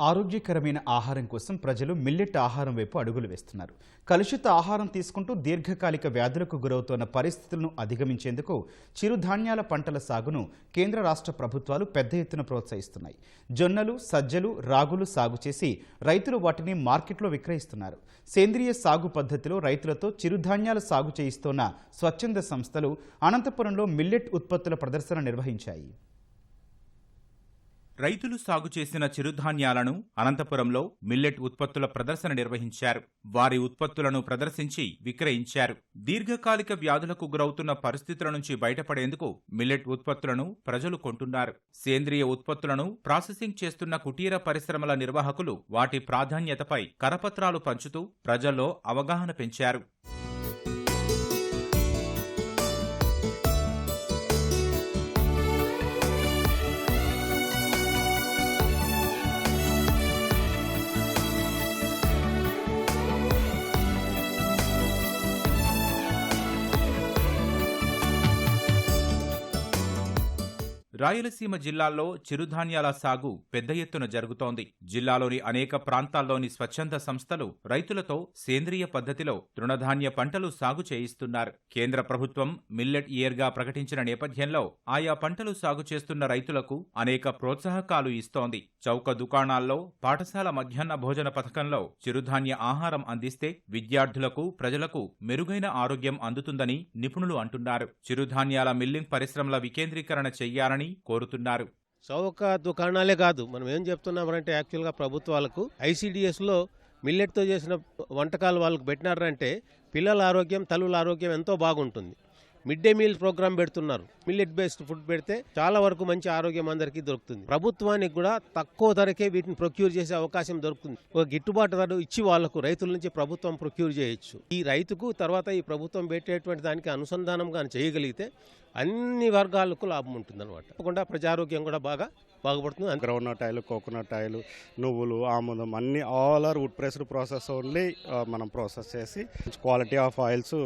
ఆరోగ్యకరమైన ఆహారం కోసం ప్రజలు మిల్లెట్ ఆహారం వైపు అడుగులు వేస్తున్నారు. కలుషిత ఆహారం తీసుకుంటూ దీర్ఘకాలిక వ్యాధులకు గురవుతున్న పరిస్థితులను అధిగమించేందుకు చిరుధాన్యాల పంటల సాగును కేంద్ర రాష్ట్ర ప్రభుత్వాలు పెద్ద ఎత్తున ప్రోత్సహిస్తున్నాయి. జొన్నలు సజ్జలు రాగులు సాగు చేసి రైతులు వాటిని మార్కెట్లో విక్రయిస్తున్నారు. సేంద్రియ సాగు పద్ధతిలో రైతులతో చిరుధాన్యాల సాగు చేయిస్తోన్న స్వచ్ఛంద సంస్థలు అనంతపురంలో మిల్లెట్ ఉత్పత్తుల ప్రదర్శన నిర్వహించాయి. రైతులు సాగు చేసిన చిరుధాన్యాలను అనంతపురంలో మిల్లెట్ ఉత్పత్తుల ప్రదర్శన నిర్వహించారు. వారి ఉత్పత్తులను ప్రదర్శించి విక్రయించారు. దీర్ఘకాలిక వ్యాధులకు గురవుతున్న పరిస్థితుల నుంచి బయటపడేందుకు మిల్లెట్ ఉత్పత్తులను ప్రజలు కొంటున్నారు. సేంద్రియ ఉత్పత్తులను ప్రాసెసింగ్ చేస్తున్న కుటీర పరిశ్రమల నిర్వాహకులు వాటి ప్రాధాన్యతపై కరపత్రాలు పంచుతూ ప్రజల్లో అవగాహన పెంచారు. రాయలసీమ జిల్లాల్లో చిరుధాన్యాల సాగు పెద్ద ఎత్తున జరుగుతోంది. జిల్లాలోని అనేక ప్రాంతాల్లోని స్వచ్ఛంద సంస్థలు రైతులతో సేంద్రియ పద్ధతిలో తృణధాన్య పంటలు సాగు చేయిస్తున్నారు. కేంద్ర ప్రభుత్వం మిల్లెట్ ఇయర్గా ప్రకటించిన నేపథ్యంలో ఆయా పంటలు సాగు చేస్తున్న రైతులకు అనేక ప్రోత్సాహకాలు ఇస్తోంది. చౌక దుకాణాల్లో పాఠశాల మధ్యాహ్న భోజన పథకంలో చిరుధాన్య ఆహారం అందిస్తే విద్యార్థులకు ప్రజలకు మెరుగైన ఆరోగ్యం అందుతుందని నిపుణులు అంటున్నారు. చిరుధాన్యాల మిల్లింగ్ పరిశ్రమల వికేంద్రీకరణ చెయ్యాలని కోరుతున్నారు. చౌక దుకాణాలే కాదు మనం ఏం చెప్తున్నామంటే యాక్చువల్గా ప్రభుత్వాలకు ఐసీడిఎస్లో మిల్లెట్తో చేసిన వంటకాలు వాళ్ళకు పెట్టినారంటే పిల్లల ఆరోగ్యం తల్లుల ఆరోగ్యం ఎంతో బాగుంటుంది. మిడ్ డే మీల్ ప్రోగ్రామ్ పెడుతున్నారు. మిల్లెట్ బేస్డ్ ఫుడ్ పెడితే చాలా వరకు మంచి ఆరోగ్యం అందరికీ దొరుకుతుంది. ప్రభుత్వానికి కూడా తక్కువ ధరకే వీటిని ప్రొక్యూర్ చేసే అవకాశం దొరుకుతుంది. ఒక గిట్టుబాటు ధర ఇచ్చి వాళ్ళకు రైతుల నుంచి ప్రభుత్వం ప్రొక్యూర్ చేయొచ్చు. ఈ రైతుకు తర్వాత ఈ ప్రభుత్వం పెట్టేటువంటి దానికి అనుసంధానం కానీ చేయగలిగితే అన్ని వర్గాలకు లాభం ఉంటుంది అనమాట తప్పకుండా ప్రజారోగ్యం కూడా బాగా బాగుపడుతుంది. గ్రౌండ్నట్ ఆయిల్ కోకోనట్ ఆయిల్ నువ్వులు ఆముదం అన్ని all are wood pressed process only మనం ప్రాసెస్ చేసి క్వాలిటీ ఆఫ్ ఆయిల్స్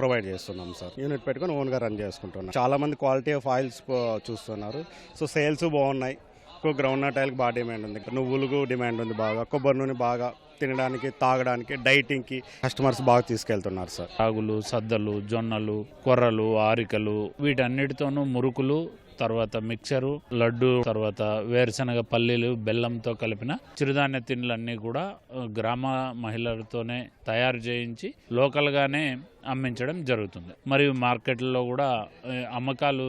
ప్రొవైడ్ చేస్తున్నాం సార్. యూనిట్ పెట్టుకొని ఓన్గా రన్ చేసుకుంటున్నాం. చాలా మంది క్వాలిటీ ఆఫ్ ఆయిల్స్ చూస్తున్నారు. సో సేల్స్ బాగున్నాయి. ఎక్కువ గ్రౌండ్ నట్ ఆయిల్కి బాగా డిమాండ్ ఉంది. నువ్వులకు డిమాండ్ ఉంది బాగా. కొబ్బరి నూనె బాగా తినడానికి తాగడానికి డైటింగ్కి కస్టమర్స్ బాగా తీసుకెళ్తున్నారు సార్. రాగులు సద్దలు జొన్నలు కొర్రలు ఆరికలు వీటన్నిటితోనూ మురుకులు తర్వాత మిక్సరు లడ్డు తర్వాత వేరుశనగ పల్లీలు బెల్లంతో కలిపిన చిరుధాన్య తిండ్లన్నీ కూడా గ్రామ మహిళలతోనే తయారు చేయించి లోకల్గానే అమ్మించడం జరుగుతుంది. మరియు మార్కెట్లో కూడా అమ్మకాలు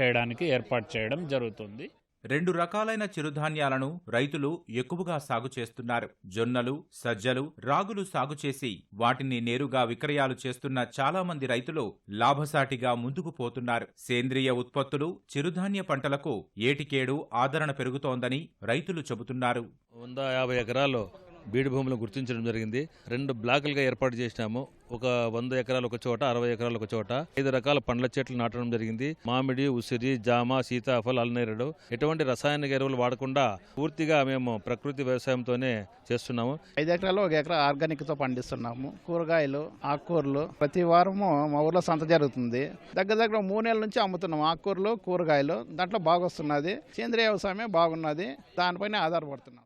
చేయడానికి ఏర్పాటు చేయడం జరుగుతుంది. రెండు రకాలైన చిరుధాన్యాలను రైతులు ఎక్కువగా సాగు చేస్తున్నారు. జొన్నలు సజ్జలు రాగులు సాగు చేసి వాటిని నేరుగా విక్రయాలు చేస్తున్న చాలా మంది రైతులు లాభసాటిగా ముందుకు పోతున్నారు. సేంద్రియ ఉత్పత్తులు చిరుధాన్య పంటలకు ఏటికేడు ఆదరణ పెరుగుతోందని రైతులు చెబుతున్నారు. వంద యాభై ఎకరాల్లో బీడు భూములు గుర్తించడం జరిగింది. రెండు బ్లాకులుగా ఏర్పాటు చేసినాము ఒక వంద ఎకరాలు ఒక చోట అరవై ఎకరాలు ఒక చోట. ఐదు రకాల పండ్ల చెట్లు నాటడం జరిగింది. మామిడి ఉసిరి జామ సీతాఫల్ అల్నేరుడు. ఎటువంటి రసాయనిక ఎరువులు వాడకుండా పూర్తిగా మేము ప్రకృతి వ్యవసాయంతోనే చేస్తున్నాము. ఐదు ఎకరాలు ఒక ఎకరా ఆర్గానిక్తో పండిస్తున్నాము. కూరగాయలు ఆకుకూరలు. ప్రతి వారము మా ఊర్లో సంత జరుగుతుంది. దగ్గర దగ్గర మూడు నెలల నుంచి అమ్ముతున్నాము. ఆకుకూరలు కూరగాయలు. దాంట్లో బాగా వస్తున్నది సేంద్రియ వ్యవసాయమే బాగున్నది. దానిపైన ఆధారపడుతున్నాం